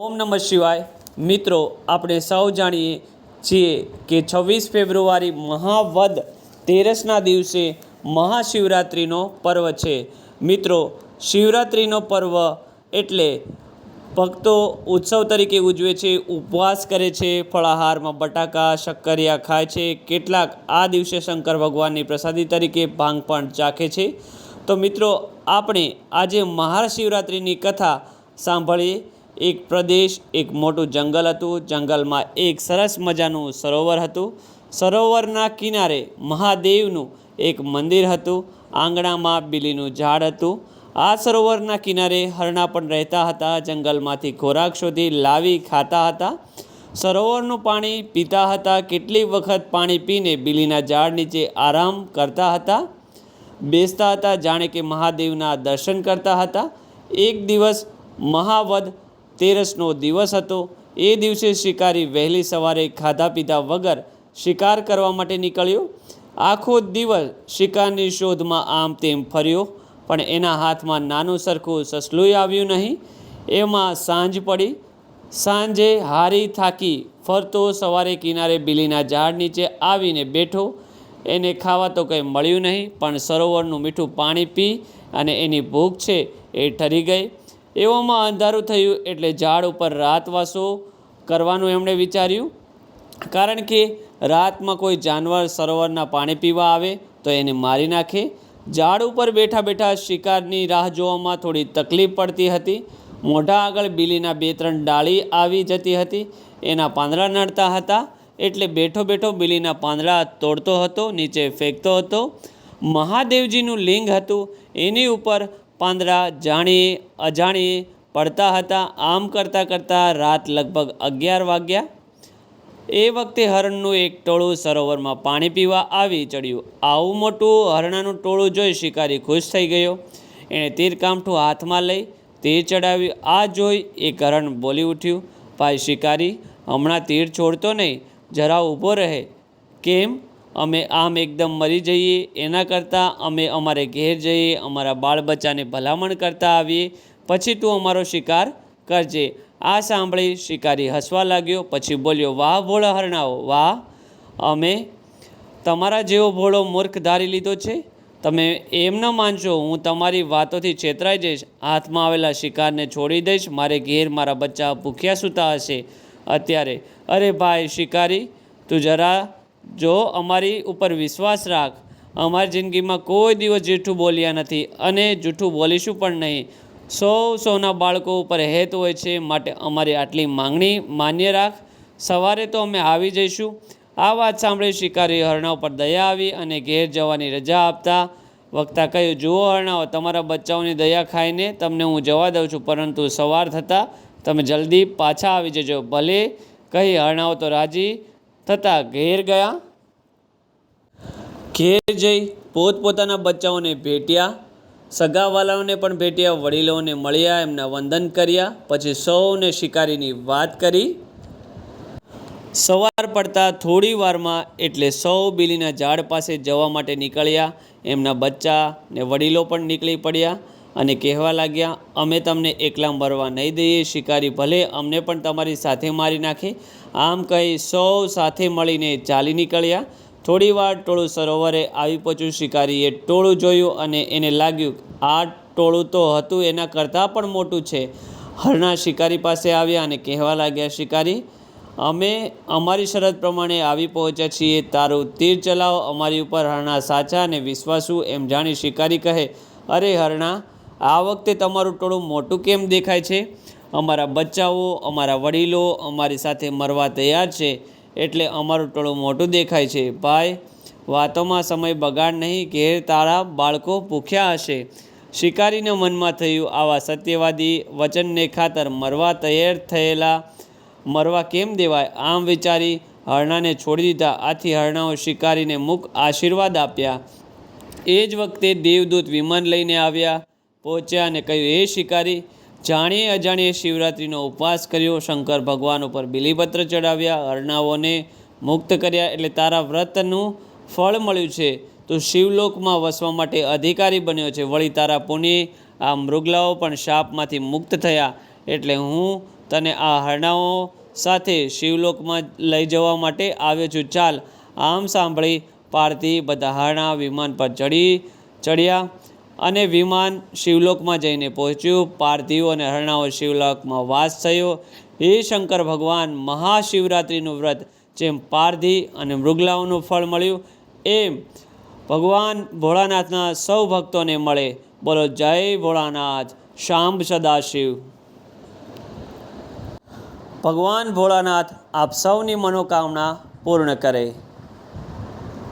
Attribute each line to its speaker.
Speaker 1: ઓમ નમઃ શિવાય. મિત્રો, આપણે સૌ જાણીએ છીએ કે છવ્વીસ ફેબ્રુઆરી મહાવદ તેરસના દિવસે મહાશિવરાત્રિનો પર્વ છે. મિત્રો, શિવરાત્રિનો પર્વ એટલે ભક્તો ઉત્સવ તરીકે ઉજવે છે, ઉપવાસ કરે છે, ફળાહારમાં બટાકા, શક્કરિયા ખાય છે, કેટલાક આ દિવસે શંકર ભગવાનની પ્રસાદી તરીકે ભાંગ પણ ચાખે છે. તો મિત્રો, આપણે આજે મહાશિવરાત્રિની કથા સાંભળીએ. એક પ્રદેશ, એક મોટું જંગલ હતું. જંગલમાં એક સરસ મજાનું સરોવર હતું. સરોવરના કિનારે મહાદેવનું એક મંદિર હતું. આંગણામાં બીલીનું ઝાડ હતું. આ સરોવરના કિનારે હરણા પણ રહેતા હતા. જંગલમાંથી ખોરાક શોધી લાવી ખાતા હતા. સરોવરનું પાણી પીતા હતા. કેટલી વખત પાણી પીને બીલીના ઝાડ નીચે આરામ કરતા હતા. બેસતા હતા. જાણે કે મહાદેવના દર્શન કરતા હતા. એક દિવસ મહાવદ તેરસનો દિવસ હતો. એ દિવસે શિકારી વહેલી સવારે ખાધા પીધા વગર શિકાર કરવા માટે નીકળ્યો. આખો દિવસ શિકારની શોધમાં આમ તેમ ફર્યો, પણ એના હાથમાં નાનું સરખું સસલું આવ્યું નહીં. એમાં સાંજ પડી. સાંજે હારી થાકી ફરતો સવારે કિનારે બીલીના ઝાડ નીચે આવીને બેઠો. એને ખાવા તો કંઈ મળ્યું નહીં, પણ સરોવરનું મીઠું પાણી પી અને એની ભૂખ છે એ ઠરી ગઈ. એવામાં અંધારું થયું એટલે ઝાડ ઉપર રાતવાસો કરવાનું એમણે વિચાર્યું. કારણ કે રાતમાં કોઈ જાનવર સરોવરના પાણી પીવા આવે તો એને મારી નાખે. ઝાડ ઉપર બેઠા બેઠા શિકારની રાહ જોવામાં થોડી તકલીફ પડતી હતી. મોઢા આગળ બીલીના બે ત્રણ ડાળી આવી જતી હતી. એના પાંદડા નડતા હતા એટલે બેઠો બેઠો બીલીના પાંદડા તોડતો હતો, નીચે ફેંકતો હતો. મહાદેવજીનું લિંગ હતું. એની ઉપર પાંદડા જાણી, અજાણી પડતા હતા. આમ કરતાં કરતાં રાત લગભગ અગિયાર વાગ્યા. એ વખતે હરણનું એક ટોળું સરોવરમાં પાણી પીવા આવી ચડ્યું. આવું મોટું હરણાનું ટોળું જોઈ શિકારી ખુશ થઈ ગયો. એણે તીર કામઠું હાથમાં લઈ તીર ચડાવ્યું. આ જોઈ એક હરણ બોલી ઉઠ્યું, ભાઈ શિકારી, હમણાં તીર છોડતો નહીં. જરા ઊભો રહે. કેમ? અમે આમ એકદમ મરી જઈએ, એના કરતાં અમે અમારે ઘેર જઈએ, અમારા બાળ બચ્ચાને ભલામણ કરતા આવીએ. પછી તું અમારો શિકાર કરજે. આ સાંભળી શિકારી હસવા લાગ્યો, પછી બોલ્યો, વાહ ભોળા હરણાઓ, વાહ! અમે તમારા જેવો ભોળો મૂર્ખ ધારી લીધો છે? તમે એમ ન માનશો, હું તમારી વાતોથી છેતરાઈ જઈશ. હાથમાં આવેલા શિકારને છોડી દઈશ. મારે ઘેર મારા બચ્ચા ભૂખ્યા સૂતા હશે અત્યારે. અરે ભાઈ શિકારી, તું જરા જો અમારી ઉપર વિશ્વાસ રાખ, અમારી જિંદગીમાં કોઈ દિવસ જૂઠું બોલ્યા નથી અને જૂઠું બોલીશું પણ નહીં. સૌ સૌના બાળકો ઉપર હેત હોય છે, માટે અમારી આટલી માંગણી માન્ય રાખ. સવારે તો અમે આવી જઈશું. આ વાત સાંભળી શિકારી હરણા ઉપર દયા આવી અને ઘેર જવાની રજા આપતા વક્તા કહ્યું, જુઓ હરણાઓ, તમારા બચ્ચાઓની દયા ખાઈને તમને હું જવા દઉં છું, પરંતુ સવાર થતાં તમે જલ્દી પાછા આવી જજો. ભલે, કહી હરણાઓ તો રાજી. થતાં ઘેર ગયા. ઘેર જઈ પોતપોતાના બચ્ચાઓને ભેટ્યા. સગાવાલાઓને પણ ભેટ્યા, વડીલોને મળ્યા, એમના વંદન કર્યા, પછી સૌને શિકારીની વાત કરી. સવાર પડતા થોડી વારમાં એટલે સૌ બીલીના ઝાડ પાસે જવા માટે નીકળ્યા. એમના બચ્ચા ને વડીલો પણ નીકળી પડ્યા. અને કહેવા લાગ્યા, અમે તમને એકલા મરવા નહીં દઈએ, શિકારી ભલે અમને પણ તમારી સાથે મારી નાખે. આમ કહી સૌ સાથે મળીને ચાલી નીકળ્યા. થોડીવાર ટોળું સરોવરે આવી પહોંચ્યું. શિકારીએ ટોળું જોયું અને એને લાગ્યું, આ ટોળું તો હતું, એના કરતાં પણ મોટું છે. હરણા શિકારી પાસે આવ્યા અને કહેવા લાગ્યા, શિકારી, અમે અમારી શરત પ્રમાણે આવી પહોંચ્યા છીએ. તારું તીર ચલાવો, અમારી ઉપર હરણા સાચા અને વિશ્વાસુ, એમ જાણી શિકારી કહે. અરે હરણા આ વખતે તમારું ટોળું મોટું કેમ દેખાય છે? અમારા બચ્ચાઓ, અમારા વડીલો અમારી સાથે મરવા તૈયાર છે એટલે અમારું ટોળું મોટું દેખાય છે. ભાઈ, વાતોમાં સમય બગાડ નહીં ઘેર તારા બાળકો ભૂખ્યા હશે. શિકારીના મનમાં થયું આવા સત્યવાદી વચનને ખાતર મરવા તૈયાર થયેલા. મરવા કેમ દેવાય? આમ વિચારી હરણાને છોડી દીધા. આથી હરણાઓ શિકારીને મુખ આશીર્વાદ આપ્યા. એ જ વખતે દેવદૂત વિમાન લઈને આવ્યા. પહોંચ્યા અને કહ્યું એ શિકારી, જાણીએ અજાણીએ શિવરાત્રિનો ઉપવાસ કર્યો. શંકર ભગવાન ઉપર બિલીપત્ર ચડાવ્યા હરણાઓને મુક્ત કર્યા. એટલે તારા વ્રતનું ફળ મળ્યું છે. તો શિવલોકમાં વસવા માટે અધિકારી બન્યો છે. વળી તારા પુણ્ય આ મૃગલાઓ પણ શાપમાંથી મુક્ત થયા. એટલે હું તને આ હરણાઓ સાથે શિવલોકમાં લઈ જવા માટે આવ્યો છું. ચાલ, આમ સાંભળી, પારથી બધા હરણા વિમાન પર ચડી ચડ્યા. અને વિમાન શિવલોકમાં જઈને પહોંચ્યું. પાર્થિવ અને હરણાઓ શિવલોકમાં વાસ થયો. હે શંકર ભગવાન, મહાશિવરાત્રિનું વ્રત, જેમ પારધી અને મૃગલાઓનું ફળ મળ્યું, એમ ભગવાન ભોળાનાથના સૌ ભક્તોને મળે. બોલો, જય ભોળાનાથ, શાંભ સદાશિવ. ભગવાન ભોળાનાથ આપ સૌની મનોકામના પૂર્ણ કરે.